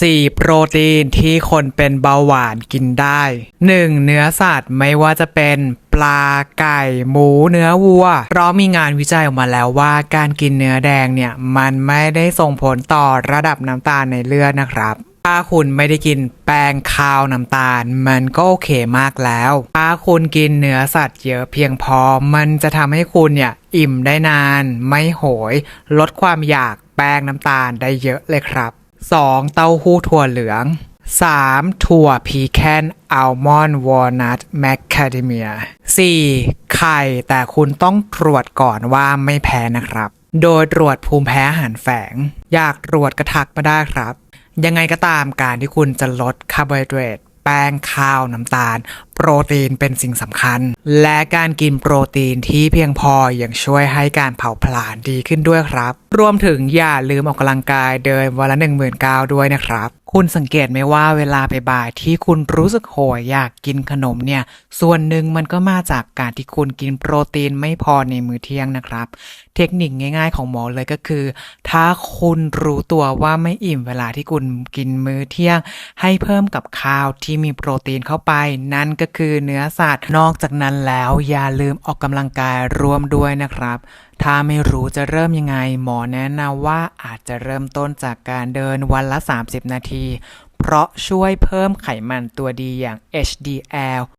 4. โปรตีนที่คนเป็นเบาหวานกินได้ 1. เนื้อสัตว์ไม่ว่าจะเป็นปลาไก่ หมูเนื้อวัว เพราะมีงานวิจัยออกมาแล้วว่าการกินเนื้อแดงเนี่ย มันไม่ได้ส่งผลต่อระดับน้ำตาลในเลือดนะครับถ้าคุณไม่ได้กินแป้งข้าวน้ำตาล มันก็โอเคมากแล้ว ถ้าคุณกินเนื้อสัตว์เยอะเพียงพอ มันจะทำให้คุณเนี่ยอิ่มได้นาน ไม่โหย ลดความอยากแป้งน้ำตาลได้เยอะเลยครับ 2. เต้าหู้ถั่วเหลือง 3. ถั่วพีแคนอัลมอนด์วอลนัทแมคคาเดเมีย 4. ไข่ แต่คุณต้องตรวจก่อนว่าไม่แพ้นะครับ โดยตรวจภูมิแพ้อาหารแฝง อยากตรวจกระทักมาได้ครับ ยังไงก็ตามการที่คุณจะลดคาร์โบไฮเดรตแป้งข้าวน้ำตาล โปรตีนเป็นสิ่งสำคัญ และการกินโปรตีนที่เพียงพอยังช่วยให้การเผาผลาญดีขึ้นด้วยครับ รวมถึงอย่าลืมออกกำลังกายเดินวันละ1 9 0 0 0ด้วยนะครับ คุณสังเกตไหมว่าเวลาไปบ่ายที่คุณรู้สึกโหยอยากกินขนมเนี่ย ส่วนหนึ่งมันก็มาจากการที่คุณกินโปรตีนไม่พอในมื้อเที่ยงนะครับ เทคนิคง่าย ๆ ของหมอเลยก็คือ ถ้าคุณรู้ตัวว่าไม่อิ่มเวลาที่คุณกินมื้อเที่ยง ให้เพิ่มกับข้าวที่มีโปรตีนเข้าไปนั่นก็ก็คือเนื้อสัตว์ นอกจากนั้นแล้วอย่าลืมออกกำลังกายร่วมด้วยนะครับ ถ้าไม่รู้จะเริ่มยังไง หมอแนะนำว่าอาจจะเริ่มต้นจากการเดินวันละ 30 นาที เพราะช่วยเพิ่มไขมันตัวดีอย่าง HDL